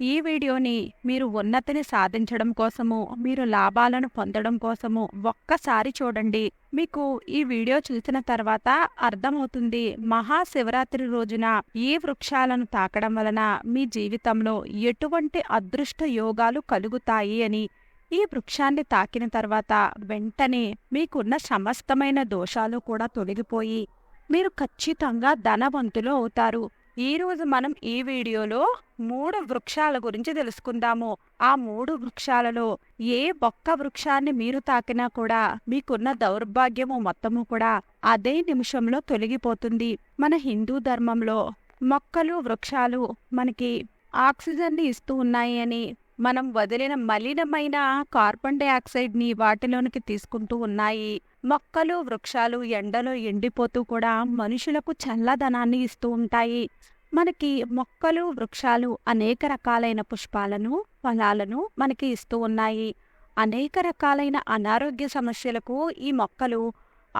ఈ వీడియోని మీరు ఉన్నతిని సాధించడం కోసము మీరు లాభాలను పొందడం కోసము ఒక్కసారి చూడండి. మీకు ఈ వీడియో చూసిన తర్వాత అర్థమవుతుంది మహాశివరాత్రి రోజున ఈ వృక్షాలను తాకడం వలన మీ జీవితంలో ఎటువంటి అదృష్ట యోగాలు కలుగుతాయి అని. ఈ వృక్షాన్ని తాకిన తర్వాత వెంటనే మీకున్న సమస్తమైన దోషాలు కూడా తొలగిపోయి మీరు ఖచ్చితంగా ధనవంతులు అవుతారు. ఈరోజు మనం ఈ వీడియోలో మూడు వృక్షాల గురించి తెలుసుకుందాము. ఆ మూడు వృక్షాలలో ఏ ఒక్క వృక్షాన్ని మీరు తాకినా కూడా మీకున్న దౌర్భాగ్యము మొత్తము కూడా అదే నిమిషంలో తొలగిపోతుంది. మన హిందూ ధర్మంలో మొక్కలు వృక్షాలు మనకి ఆక్సిజన్ని ఇస్తూ ఉన్నాయి అని మనం వదిలిన మలినమైన కార్బన్ డైఆక్సైడ్ని వాటిలోనికి తీసుకుంటూ ఉన్నాయి. మొక్కలు వృక్షాలు ఎండలో ఎండిపోతూ కూడా మనుషులకు చల్లదనాన్ని ఇస్తూ ఉంటాయి. మనకి మొక్కలు వృక్షాలు అనేక రకాలైన పుష్పాలను ఫలాలను మనకి ఇస్తూ ఉన్నాయి. అనేక రకాలైన అనారోగ్య సమస్యలకు ఈ మొక్కలు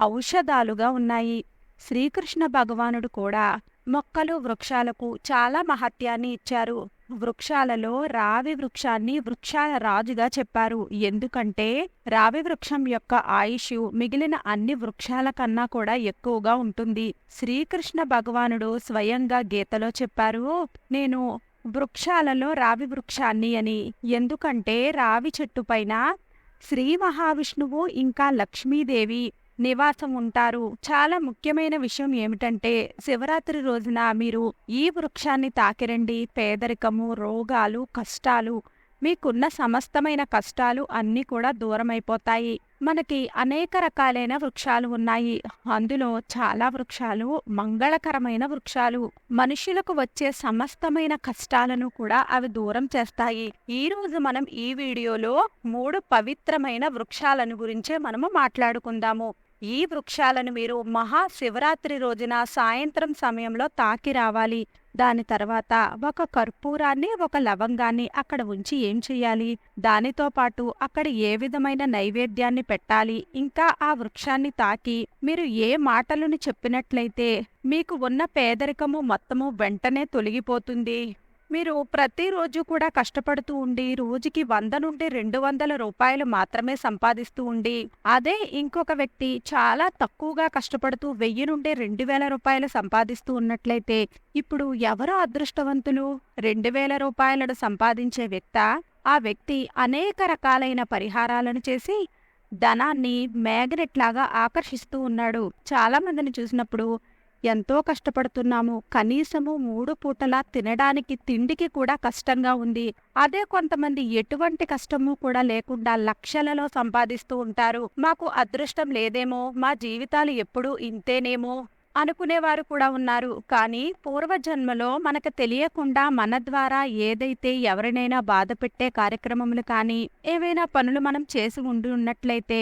ఔషధాలుగా ఉన్నాయి. శ్రీకృష్ణ భగవానుడు కూడా మొక్కలు వృక్షాలకు చాలా మహత్యాన్ని ఇచ్చారు. వృక్షాలలో రావి వృక్షాన్ని వృక్షాల రాజుగా చెప్పారు. ఎందుకంటే రావి వృక్షం యొక్క ఆయుష్ మిగిలిన అన్ని వృక్షాల కన్నా కూడా ఎక్కువగా ఉంటుంది. శ్రీకృష్ణ భగవానుడు స్వయంగా గీతలో చెప్పారు నేను వృక్షాలలో రావి వృక్షాన్ని అని. ఎందుకంటే రావి చెట్టు పైన శ్రీ మహావిష్ణువు ఇంకా లక్ష్మీదేవి నివాసం ఉంటారు. చాలా ముఖ్యమైన విషయం ఏమిటంటే శివరాత్రి రోజున మీరు ఈ వృక్షాన్ని తాకిరండి. పేదరికము రోగాలు కష్టాలు మీకున్న సమస్తమైన కష్టాలు అన్నీ కూడా దూరమైపోతాయి. మనకి అనేక రకాలైన వృక్షాలు ఉన్నాయి. అందులో చాలా వృక్షాలు మంగళకరమైన వృక్షాలు మనుషులకు వచ్చే సమస్తమైన కష్టాలను కూడా అవి దూరం చేస్తాయి. ఈ రోజు మనం ఈ వీడియోలో మూడు పవిత్రమైన వృక్షాలను గురించే మనము మాట్లాడుకుందాము. ఈ వృక్షాలను మీరు మహాశివరాత్రి రోజున సాయంత్రం సమయంలో తాకి రావాలి. దాని తర్వాత ఒక కర్పూరాన్ని ఒక లవంగాన్ని అక్కడ ఉంచి ఏం చెయ్యాలి దానితో పాటు అక్కడ ఏ విధమైన నైవేద్యాన్ని పెట్టాలి? ఇంకా ఆ వృక్షాన్ని తాకి మీరు ఏ మాటలను చెప్పినట్లయితే మీకు ఉన్న పేదరికము మొత్తము వెంటనే తొలగిపోతుంది. మీరు ప్రతిరోజు కూడా కష్టపడుతూ ఉండి రోజుకి వంద నుండి రెండు వందల రూపాయలు మాత్రమే సంపాదిస్తూ ఉండి అదే ఇంకొక వ్యక్తి చాలా తక్కువగా కష్టపడుతూ వెయ్యి నుండి రెండు వేల రూపాయలు సంపాదిస్తూ ఉన్నట్లయితే ఇప్పుడు ఎవరు అదృష్టవంతులు? రెండు వేల రూపాయలను సంపాదించే వ్యక్త ఆ వ్యక్తి అనేక రకాలైన పరిహారాలను చేసి ధనాన్ని మ్యాగ్నెట్ లాగా ఆకర్షిస్తూ ఉన్నాడు. చాలా మందిని చూసినప్పుడు ఎంతో కష్టపడుతున్నాము. కనీసము మూడు పూటలా తినడానికి తిండికి కూడా కష్టంగా ఉంది. అదే కొంతమంది ఎటువంటి కష్టము కూడా లేకుండా లక్షలలో సంపాదిస్తూ ఉంటారు. మాకు అదృష్టం లేదేమో మా జీవితాలు ఎప్పుడూ ఇంతేనేమో అనుకునేవారు కూడా ఉన్నారు. కానీ పూర్వజన్మలో మనకు తెలియకుండా మన ద్వారా ఏదైతే ఎవరినైనా బాధ పెట్టే కార్యక్రమములు కానీ ఏవైనా పనులు మనం చేసి ఉండి ఉన్నట్లయితే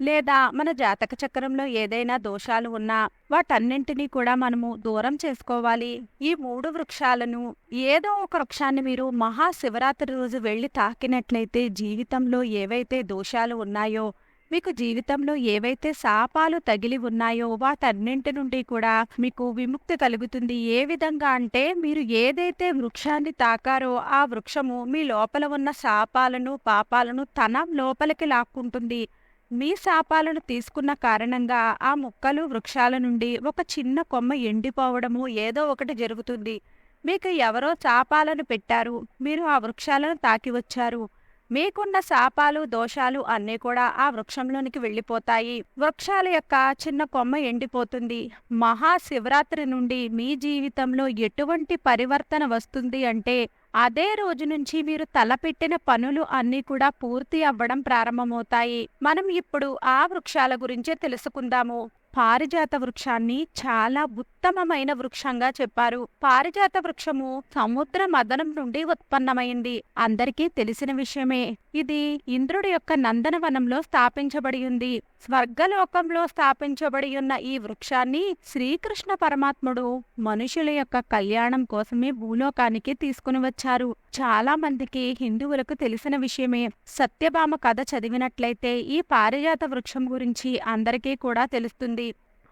లేదా మన జాతక చక్రంలో ఏదైనా దోషాలు ఉన్నా వాటన్నింటినీ కూడా మనము దూరం చేసుకోవాలి. ఈ మూడు వృక్షాలను ఏదో ఒక వృక్షాన్ని మీరు మహాశివరాత్రి రోజు వెళ్ళి తాకినట్లయితే జీవితంలో ఏవైతే దోషాలు ఉన్నాయో మీకు జీవితంలో ఏవైతే శాపాలు తగిలి ఉన్నాయో వాటన్నింటి నుండి కూడా మీకు విముక్తి కలుగుతుంది. ఏ విధంగా అంటే మీరు ఏదైతే వృక్షాన్ని తాకారో ఆ వృక్షము మీ లోపల ఉన్న శాపాలను పాపాలను తన లోపలికి లాక్కుంటుంది. మీ శాపాలను తీసుకున్న కారణంగా ఆ మొక్కలు వృక్షాల నుండి ఒక చిన్న కొమ్మ ఎండిపోవడము ఏదో ఒకటి జరుగుతుంది. మీకు ఎవరో శాపాలను పెట్టారు. మీరు ఆ వృక్షాలను తాకి వచ్చారు. మీకున్న శాపాలు దోషాలు అన్నీ కూడా ఆ వృక్షంలోనికి వెళ్ళిపోతాయి. వృక్షాల యొక్క చిన్న కొమ్మ ఎండిపోతుంది. మహాశివరాత్రి నుండి మీ జీవితంలో ఎటువంటి పరివర్తన వస్తుంది అంటే అదే రోజు నుంచి మీరు తలపెట్టిన పనులు అన్నీ కూడా పూర్తి అవ్వడం ప్రారంభమవుతాయి. మనం ఇప్పుడు ఆ వృక్షాల గురించే తెలుసుకుందాము. పారిజాత వృక్షాన్ని చాలా ఉత్తమమైన వృక్షంగా చెప్పారు. పారిజాత వృక్షము సముద్ర మదనం నుండి ఉత్పన్నమైంది. అందరికీ తెలిసిన విషయమే. ఇది ఇంద్రుడి యొక్క నందనవనంలో స్థాపించబడి ఉంది. స్వర్గలోకంలో స్థాపించబడి ఉన్న ఈ వృక్షాన్ని శ్రీకృష్ణ పరమాత్ముడు మనుషుల యొక్క కళ్యాణం కోసమే భూలోకానికి తీసుకుని వచ్చారు. చాలా మందికి హిందువులకు తెలిసిన విషయమే. సత్యభామ కథ చదివినట్లయితే ఈ పారిజాత వృక్షం గురించి అందరికీ కూడా తెలుస్తుంది.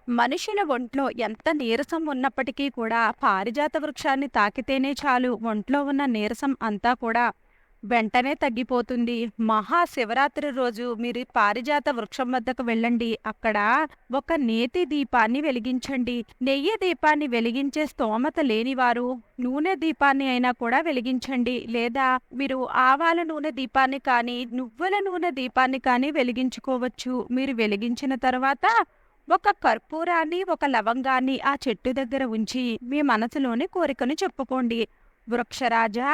మనుషుల ఒంట్లో ఎంత నీరసం ఉన్నప్పటికీ కూడా పారిజాత వృక్షాన్ని తాకితేనే చాలు. ఒంట్లో ఉన్న నీరసం అంతా కూడా వెంటనే తగ్గిపోతుంది. మహాశివరాత్రి రోజు మీరు పారిజాత వృక్షం వద్దకు వెళ్ళండి. అక్కడ ఒక నేతి దీపాన్ని వెలిగించండి. నెయ్యి దీపాన్ని వెలిగించే స్తోమత లేనివారు నూనె దీపాన్ని అయినా కూడా వెలిగించండి. లేదా మీరు ఆవాల నూనె దీపాన్ని కానీ నువ్వుల నూనె దీపాన్ని కానీ వెలిగించుకోవచ్చు. మీరు వెలిగించిన తర్వాత ఒక కర్పూరాన్ని ఒక లవంగాన్ని ఆ చెట్టు దగ్గర ఉంచి మీ మనసులోని కోరికను చెప్పుకోండి. వృక్షరాజా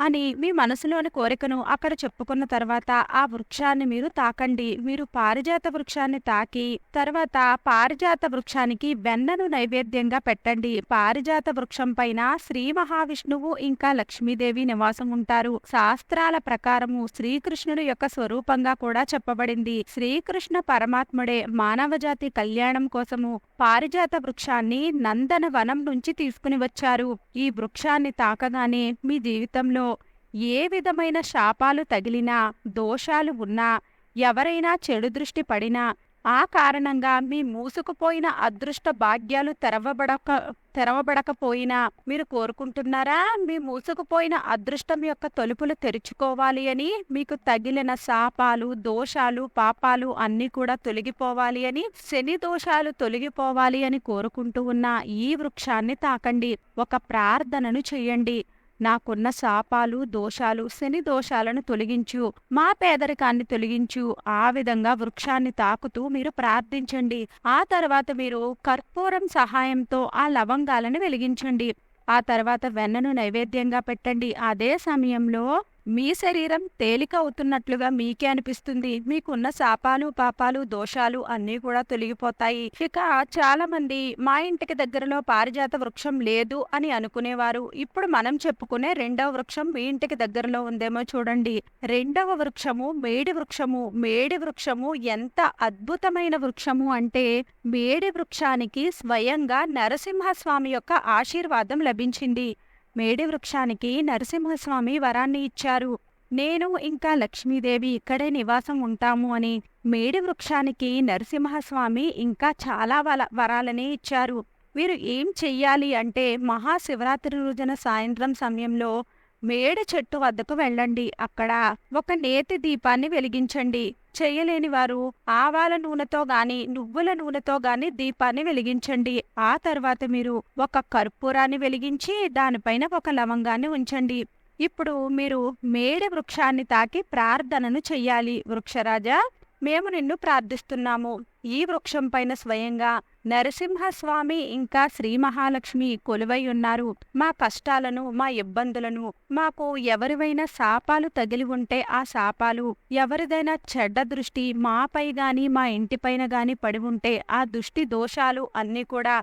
అని మీ మనసులోని కోరికను అక్కడ చెప్పుకున్న తర్వాత ఆ వృక్షాన్ని మీరు తాకండి. మీరు పారిజాత వృక్షాన్ని తాకి తర్వాత పారిజాత వృక్షానికి వెన్నను నైవేద్యంగా పెట్టండి. పారిజాత వృక్షం పైన శ్రీ మహావిష్ణువు ఇంకా లక్ష్మీదేవి నివాసం ఉంటారు. శాస్త్రాల ప్రకారము శ్రీకృష్ణుడు యొక్క స్వరూపంగా కూడా చెప్పబడింది. శ్రీకృష్ణ పరమాత్ముడే మానవజాతి కళ్యాణం కోసము పారిజాత వృక్షాన్ని నందన వనం నుంచి తీసుకుని వచ్చారు. ఈ వృక్షాన్ని తాకగానే మీ జీవితంలో ఏ విధమైన శాపాలు తగిలినా దోషాలు ఉన్నా ఎవరైనా చెడు దృష్టి పడినా ఆ కారణంగా మీ మూసుకుపోయిన అదృష్ట భాగ్యాలు తెరవబడక తెరవబడకపోయినా మీరు కోరుకుంటున్నారా? మీ మూసుకుపోయిన అదృష్టం యొక్క తలుపులు తెరుచుకోవాలి అని మీకు తగిలిన శాపాలు దోషాలు పాపాలు అన్నీ కూడా తొలగిపోవాలి అని శని దోషాలు తొలగిపోవాలి అని కోరుకుంటూ ఉన్న ఈ వృక్షాన్ని తాకండి. ఒక ప్రార్థనను చేయండి. నాకున్న శాపాలు దోషాలు శని దోషాలను తొలగించు మా పేదరికాన్ని తొలగించు ఆ విధంగా వృక్షాన్ని తాకుతూ మీరు ప్రార్థించండి. ఆ తర్వాత మీరు కర్పూరం సహాయంతో ఆ లవంగాలను వెలిగించండి. ఆ తర్వాత వెన్నను నైవేద్యంగా పెట్టండి. అదే సమయంలో మీ శరీరం తేలిక అవుతున్నట్లుగా మీకే అనిపిస్తుంది. మీకున్న శాపాలు పాపాలు దోషాలు అన్నీ కూడా తొలగిపోతాయి. ఇక చాలా మంది మా ఇంటికి దగ్గరలో పారిజాత వృక్షం లేదు అని అనుకునేవారు. ఇప్పుడు మనం చెప్పుకునే రెండవ వృక్షం మీ ఇంటికి దగ్గరలో ఉందేమో చూడండి. రెండవ వృక్షము మేడి వృక్షము. మేడి వృక్షము ఎంత అద్భుతమైన వృక్షము అంటే మేడి వృక్షానికి స్వయంగా నరసింహస్వామి యొక్క ఆశీర్వాదం లభించింది. మేడి వృక్షానికి నరసింహస్వామి వరాన్ని ఇచ్చారు. నేను ఇంకా లక్ష్మీదేవి ఇక్కడే నివాసం ఉంటాము అని మేడి వృక్షానికి నరసింహస్వామి ఇంకా చాలా వల వరాలనే ఇచ్చారు. వీరు ఏం చెయ్యాలి అంటే మహాశివరాత్రి రోజున సాయంత్రం సమయంలో మేడ చెట్టు వద్దకు వెళ్ళండి. అక్కడ ఒక నేతి దీపాన్ని వెలిగించండి. చేయలేని వారు ఆవాల నూనెతో గాని నువ్వుల నూనెతో గాని దీపాన్ని వెలిగించండి. ఆ తర్వాత మీరు ఒక కర్పూరాన్ని వెలిగించి దానిపైన ఒక లవంగాన్ని ఉంచండి. ఇప్పుడు మీరు మేడి వృక్షాన్ని తాకి ప్రార్థనను చెయ్యాలి. వృక్షరాజా మేము నిన్ను ప్రార్థిస్తున్నాము. ఈ వృక్షం పైన స్వయంగా నరసింహస్వామి ఇంకా శ్రీ మహాలక్ష్మి కొలువై ఉన్నారు. మా కష్టాలను మా ఇబ్బందులను మాకు ఎవరివైనా శాపాలు తగిలి ఉంటే ఆ శాపాలు ఎవరిదైనా చెడ్డ దృష్టి మాపై గాని మా ఇంటిపైన గాని పడి ఉంటే ఆ దుష్టి దోషాలు అన్నీ కూడా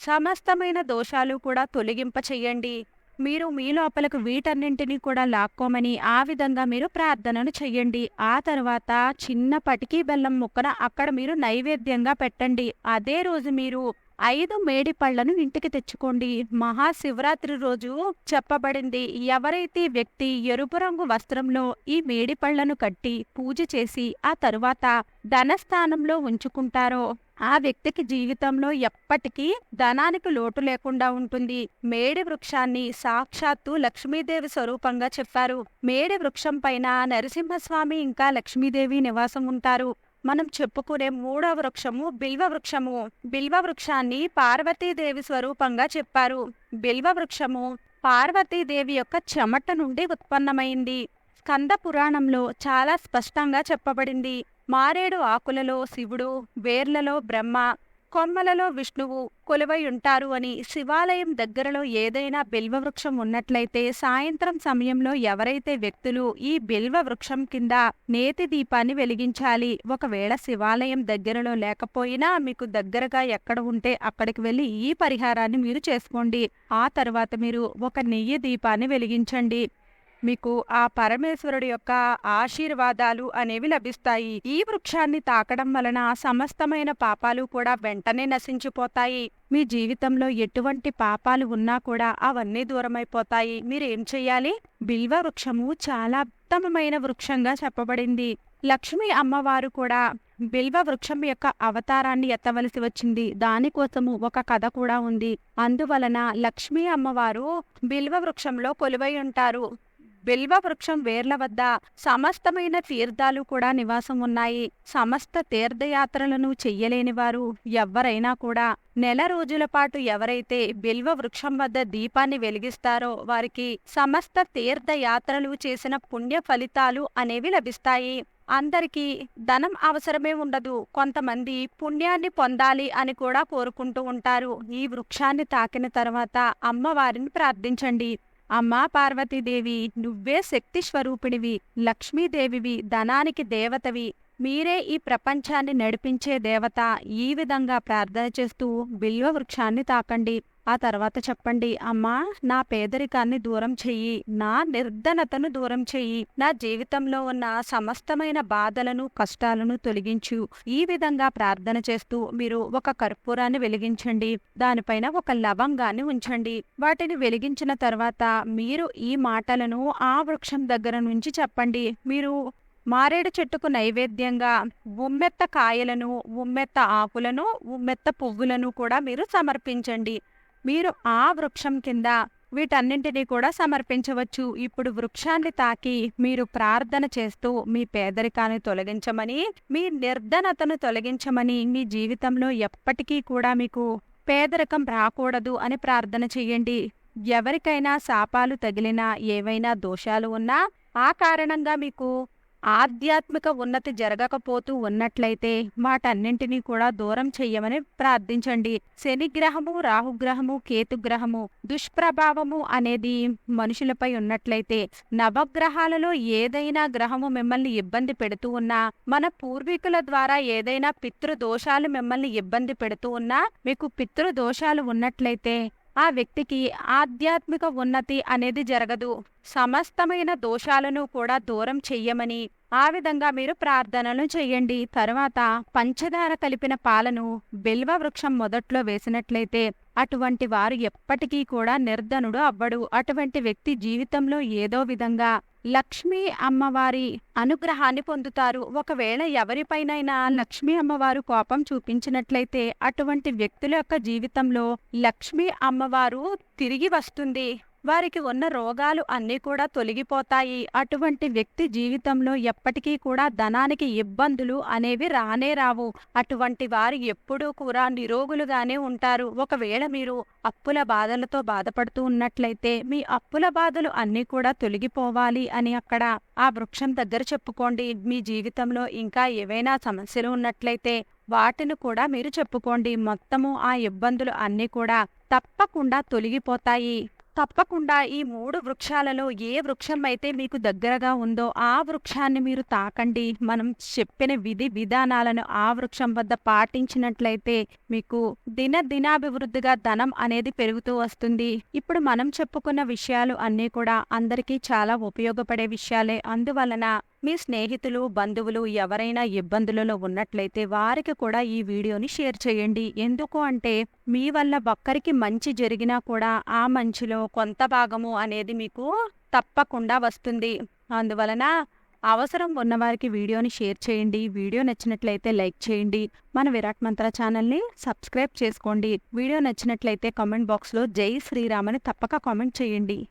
సమస్తమైన దోషాలు కూడా తొలగింప చెయ్యండి మీరు మీ లోపలకు వీటన్నింటినీ కూడా లాక్కోమని ఆ విధంగా మీరు ప్రార్థనను చెయ్యండి. ఆ తర్వాత చిన్న పటికీ బెల్లం ముక్కన అక్కడ మీరు నైవేద్యంగా పెట్టండి. అదే రోజు మీరు ఐదు మేడి పళ్ళను ఇంటికి తెచ్చుకోండి. మహాశివరాత్రి రోజు చెప్పబడింది ఎవరైతే వ్యక్తి ఎరుపు రంగు వస్త్రంలో ఈ మేడి పళ్ళను కట్టి పూజ చేసి ఆ తరువాత ధనస్థానంలో ఉంచుకుంటారో ఆ వ్యక్తికి జీవితంలో ఎప్పటికీ ధనానికి లోటు లేకుండా ఉంటుంది. మేడి వృక్షాన్ని సాక్షాత్తు లక్ష్మీదేవి స్వరూపంగా చెప్పారు. మేడి వృక్షం పైన నరసింహస్వామి ఇంకా లక్ష్మీదేవి నివాసం ఉంటారు. మనం చెప్పుకునే మూడవ వృక్షము బిల్వ వృక్షము. బిల్వ వృక్షాన్ని పార్వతీదేవి స్వరూపంగా చెప్పారు. బిల్వ వృక్షము పార్వతీదేవి యొక్క చెమట నుండి ఉత్పన్నమైంది. స్కంద పురాణంలో చాలా స్పష్టంగా చెప్పబడింది. మారేడు ఆకులలో శివుడు వేర్లలో బ్రహ్మ కొమ్మలలో విష్ణువు కొలువై ఉంటారు అని శివాలయం దగ్గరలో ఏదైనా బిల్వ వృక్షం ఉన్నట్లయితే సాయంత్రం సమయంలో ఎవరైతే వ్యక్తులు ఈ బిల్వ వృక్షం కింద నేతి దీపాన్ని వెలిగించాలి ఒకవేళ శివాలయం దగ్గరలో లేకపోయినా మీకు దగ్గరగా ఎక్కడ ఉంటే అక్కడికి వెళ్ళి ఈ పరిహారాన్ని మీరు చేసుకోండి. ఆ తర్వాత మీరు ఒక నెయ్యి దీపాన్ని వెలిగించండి. మీకు ఆ పరమేశ్వరుడి యొక్క ఆశీర్వాదాలు అనేవి లభిస్తాయి. ఈ వృక్షాన్ని తాకడం వలన సమస్తమైన పాపాలు కూడా వెంటనే నశించిపోతాయి. మీ జీవితంలో ఎటువంటి పాపాలు ఉన్నా కూడా అవన్నీ దూరమైపోతాయి. మీరేం చెయ్యాలి? బిల్వ వృక్షము చాలా ఉత్తమమైన వృక్షంగా చెప్పబడింది. లక్ష్మీ అమ్మవారు కూడా బిల్వ వృక్షం యొక్క అవతారాన్ని ఎత్తవలసి వచ్చింది. దానికోసము ఒక కథ కూడా ఉంది. అందువలన లక్ష్మీ అమ్మవారు బిల్వ వృక్షంలో కొలువై ఉంటారు. బిల్వ వృక్షం వేర్ల వద్ద సమస్తమైన తీర్థాలు కూడా నివాసం ఉన్నాయి. సమస్త తీర్థయాత్రలను చెయ్యలేని వారు ఎవ్వరైనా కూడా నెల రోజుల పాటు ఎవరైతే బిల్వ వృక్షం వద్ద దీపాన్ని వెలిగిస్తారో వారికి సమస్త తీర్థయాత్రలు చేసిన పుణ్య ఫలితాలు అనేవి లభిస్తాయి. అందరికీ ధనం అవసరమే ఉండదు. కొంతమంది పుణ్యాన్ని పొందాలి అని కూడా కోరుకుంటూ ఉంటారు. ఈ వృక్షాన్ని తాకిన తర్వాత అమ్మవారిని ప్రార్థించండి. అమ్మా పార్వతీదేవి నువ్వే శక్తి స్వరూపిణివి లక్ష్మీదేవివి ధనానికి దేవతవి. మీరే ఈ ప్రపంచాన్ని నడిపించే దేవత ఈ విధంగా ప్రార్థన చేస్తూ బిల్వ వృక్షాన్ని తాకండి. ఆ తర్వాత చెప్పండి అమ్మా నా పేదరికాన్ని దూరం చెయ్యి నా నిర్ధనతను దూరం చెయ్యి నా జీవితంలో ఉన్న సమస్తమైన బాధలను కష్టాలను తొలగించు. ఈ విధంగా ప్రార్థన చేస్తూ మీరు ఒక కర్పూరాన్ని వెలిగించండి దానిపైన ఒక లవంగాన్ని ఉంచండి. వాటిని వెలిగించిన తర్వాత మీరు ఈ మాటలను ఆ వృక్షం దగ్గర నుంచి చెప్పండి. మీరు మారేడు చెట్టుకు నైవేద్యంగా ఉమ్మెత్త కాయలను ఉమ్మెత్త ఆకులను ఉమ్మెత్త పువ్వులను కూడా మీరు సమర్పించండి. మీరు ఆ వృక్షం కింద వీటన్నింటినీ కూడా సమర్పించవచ్చు. ఇప్పుడు వృక్షాన్ని తాకి మీరు ప్రార్థన చేస్తూ మీ పేదరికాన్ని తొలగించమని మీ నిర్ధనతను తొలగించమని మీ జీవితంలో ఎప్పటికీ కూడా మీకు పేదరికం రాకూడదు అని ప్రార్థన చెయ్యండి ఎవరికైనా శాపాలు తగిలినా ఏవైనా దోషాలు ఉన్నా ఆ కారణంగా మీకు ఆధ్యాత్మిక ఉన్నతి జరగకపోతూ ఉన్నట్లయితే వాటన్నింటినీ కూడా దూరం చెయ్యమని ప్రార్థించండి. శనిగ్రహము రాహుగ్రహము కేతుగ్రహము దుష్ప్రభావము అనేది మనుషులపై ఉన్నట్లయితే నవగ్రహాలలో ఏదైనా గ్రహము మిమ్మల్ని ఇబ్బంది పెడుతూ ఉన్నా మన పూర్వీకుల ద్వారా ఏదైనా పితృదోషాలు మిమ్మల్ని ఇబ్బంది పెడుతూ ఉన్నా మీకు పితృదోషాలు ఉన్నట్లయితే ఆ వ్యక్తికి ఆధ్యాత్మిక ఉన్నతి అనేది జరగదు. సమస్తమైన దోషాలను కూడా దూరం చెయ్యమని ఆ విధంగా మీరు ప్రార్థనలు చేయండి. తర్వాత పంచదార కలిపిన పాలను బిల్వ వృక్షం మొదట్లో వేసినట్లయితే అటువంటి వారు ఎప్పటికీ కూడా నిర్ధనుడు అవ్వడు. అటువంటి వ్యక్తి జీవితంలో ఏదో విధంగా లక్ష్మీ అమ్మవారి అనుగ్రహాన్ని పొందుతారు. ఒకవేళ ఎవరిపైనైనా లక్ష్మీ అమ్మవారు కోపం చూపించినట్లయితే అటువంటి వ్యక్తుల యొక్క జీవితంలో లక్ష్మీ అమ్మవారు తిరిగి వస్తుంది. వారికి ఉన్న రోగాలు అన్నీ కూడా తొలగిపోతాయి. అటువంటి వ్యక్తి జీవితంలో ఎప్పటికీ కూడా ధనానికి ఇబ్బందులు అనేవి రానే రావు. అటువంటి వారు ఎప్పుడూ కూడా నిరోగులుగానే ఉంటారు. ఒకవేళ మీరు అప్పుల బాధలతో బాధపడుతూ ఉన్నట్లయితే మీ అప్పుల బాధలు అన్నీ కూడా తొలగిపోవాలి అని అక్కడ ఆ వృక్షం దగ్గర చెప్పుకోండి. మీ జీవితంలో ఇంకా ఏవైనా సమస్యలు ఉన్నట్లయితే వాటిని కూడా మీరు చెప్పుకోండి. మొత్తము ఆ ఇబ్బందులు అన్నీ కూడా తప్పకుండా తొలగిపోతాయి. తప్పకుండా ఈ మూడు వృక్షాలలో ఏ వృక్షం అయితే మీకు దగ్గరగా ఉందో ఆ వృక్షాన్ని మీరు తాకండి. మనం చెప్పిన విధి విధానాలను ఆ వృక్షం వద్ద పాటించినట్లయితే మీకు దిన దినాభివృద్ధిగా ధనం అనేది పెరుగుతూ వస్తుంది. ఇప్పుడు మనం చెప్పుకున్న విషయాలు అన్నీ కూడా అందరికీ చాలా ఉపయోగపడే విషయాలే. అందువలన మీ స్నేహితులు బంధువులు ఎవరైనా ఇబ్బందులలో ఉన్నట్లయితే వారికి కూడా ఈ వీడియోని షేర్ చేయండి. ఎందుకు అంటే మీ వల్ల ఒక్కరికి మంచి జరిగినా కూడా ఆ మంచిలో కొంత భాగము అనేది మీకు తప్పకుండా వస్తుంది. అందువలన అవసరం ఉన్నవారికి వీడియోని షేర్ చేయండి. వీడియో నచ్చినట్లయితే లైక్ చేయండి. మన విరాట్ మంత్ర ఛానల్ని సబ్స్క్రైబ్ చేసుకోండి. వీడియో నచ్చినట్లయితే కామెంట్ బాక్స్లో జై శ్రీరామ్ అని తప్పక కామెంట్ చేయండి.